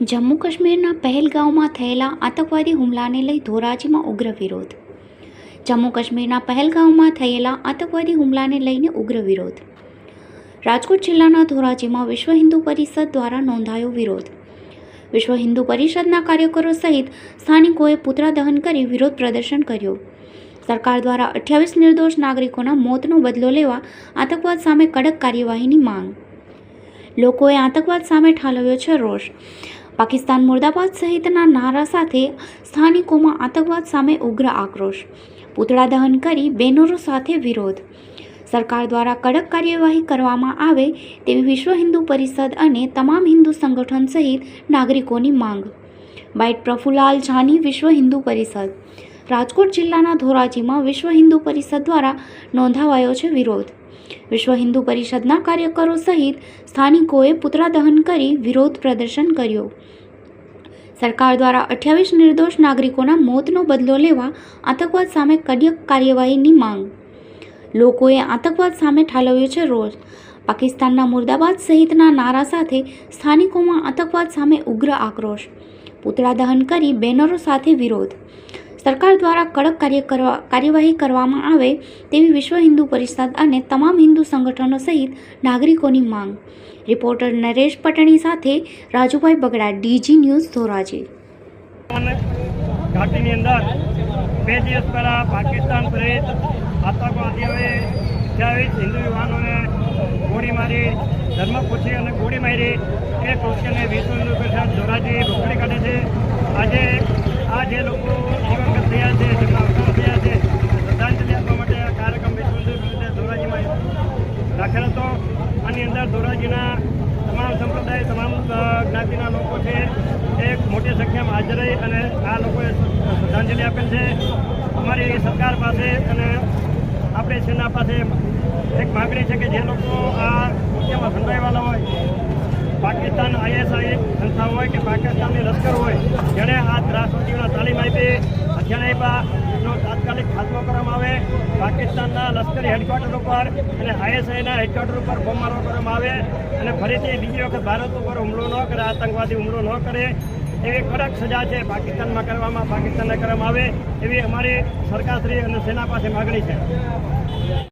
જમ્મુ કાશ્મીરના પહેલગાંવમાં થયેલા આતંકવાદી હુમલાને લઈ ધોરાજીમાં ઉગ્ર વિરોધ. જમ્મુ કાશ્મીરના પહેલગાંવમાં થયેલા આતંકવાદી હુમલાને લઈને ઉગ્ર વિરોધ. રાજકોટ જિલ્લાના ધોરાજીમાં વિશ્વ હિન્દુ પરિષદ દ્વારા નોંધાયો વિરોધ. વિશ્વ હિન્દુ પરિષદના કાર્યકરો સહિત સ્થાનિકોએ પુતળા દહન કરી વિરોધ પ્રદર્શન કર્યું. સરકાર દ્વારા અઠ્યાવીસ નિર્દોષ નાગરિકોના મોતનો બદલો લેવા આતંકવાદ સામે કડક કાર્યવાહીની માંગ. લોકોએ આતંકવાદ સામે ઠાલવ્યો છે રોષ. પાકિસ્તાન મુર્દાબાદ સહિતના નારા સાથે સ્થાનિકોમાં આતંકવાદ સામે ઉગ્ર આક્રોશ. પૂતળા દહન કરી બેનરો સાથે વિરોધ. સરકાર દ્વારા કડક કાર્યવાહી કરવામાં આવે તેવી વિશ્વ હિન્દુ પરિષદ અને તમામ હિન્દુ સંગઠન સહિત નાગરિકોની માંગ. બાઇટ પ્રફુલાલ જાની વિશ્વ હિન્દુ પરિષદ. રાજકોટ જિલ્લાના ધોરાજીમાં વિશ્વ હિન્દુ પરિષદ દ્વારા નોંધાવાયો છે વિરોધ. વિશ્વ હિન્દુ પરિષદના કાર્યકરો સહિત સ્થાનિકોએ પુતળા દહન કરી વિરોધ પ્રદર્શન કર્યો. સરકાર દ્વારા અઠ્યાવીસ નિર્દોષ નાગરિકોના મોતનો બદલો લેવા આતંકવાદ સામે કડક કાર્યવાહીની માંગ. લોકોએ આતંકવાદ સામે ઠાલવ્યો છે રોષ પાકિસ્તાનના મુર્દાબાદ સહિતના નારા સાથે સ્થાનિકોમાં આતંકવાદ સામે ઉગ્ર આક્રોશ. પુતળા દહન કરી બેનરો સાથે વિરોધ. સરકાર દ્વારા કડક કાર્ય કરવા, કાર્યવાહી કરવામાં આવે તેવી વિશ્વ હિન્દુ પરિષદ અને તમામ હિન્દુ સંગઠનો સહિત નાગરિકોની માંગ. રિપોર્ટર નરેશ પટણી સાથે રાજુભાઈ બગડા, ડીજી ન્યૂઝ ધોરાજી. ઘાટીની અંદર બે દિવસ પહેલાં પાકિસ્તાન પ્રેરિત આતંકવાદીઓએ અઠ્યાવીસ હિન્દુ યુવાનોને ગોળી મારી, ધર્મ પૂછી અને ગોળી મારી એ કૃત્યને વિશ્વ હિન્દુ પરિષદ ધોરાજી ભૂખડી કાઢે છે. આજે આ જે લોકો દિવંગત થયા છે જેમના અવસાન થયા છે શ્રદ્ધાંજલિ આપવા માટે આ કાર્યક્રમ વિશ્વ હિન્દુ પરિષદ ધોરાજીમાં રાખેલ હતો આની અંદર ધોરાજીના તમામ સંપ્રદાય, તમામ જ્ઞાતિના લોકો છે. એક મોટી સંખ્યામાં હાજર રહી અને આ લોકોએ શ્રદ્ધાંજલિ આપેલ છે. અમારી સરકાર પાસે અને આપણી સેના પાસે એક માગણી છે કે જે લોકો આ કૃત્યમાં સંડોવાયેલા હોય, પાકિસ્તાન આઈએસઆઈ સંસ્થા હોય કે પાકિસ્તાનની લશ્કર હોય, જેણે આ ત્રાસવાદીઓના તાલીમ એનો તાત્કાલિક ખાતમો કરવામાં આવે. પાકિસ્તાનના લશ્કરી હેડક્વાર્ટર ઉપર અને આઈએસઆઈના હેડક્વાર્ટર ઉપર બોમ્બમારો કરવામાં આવે. અને ફરીથી બીજી વખત ભારત ઉપર હુમલો ન કરે, આતંકવાદી હુમલો ન કરે. એવી કડક સજા છે પાકિસ્તાનમાં કરવામાં, પાકિસ્તાનને કરવામાં આવે એવી અમારી સરકારશ્રી અને સેના પાસે માગણી છે.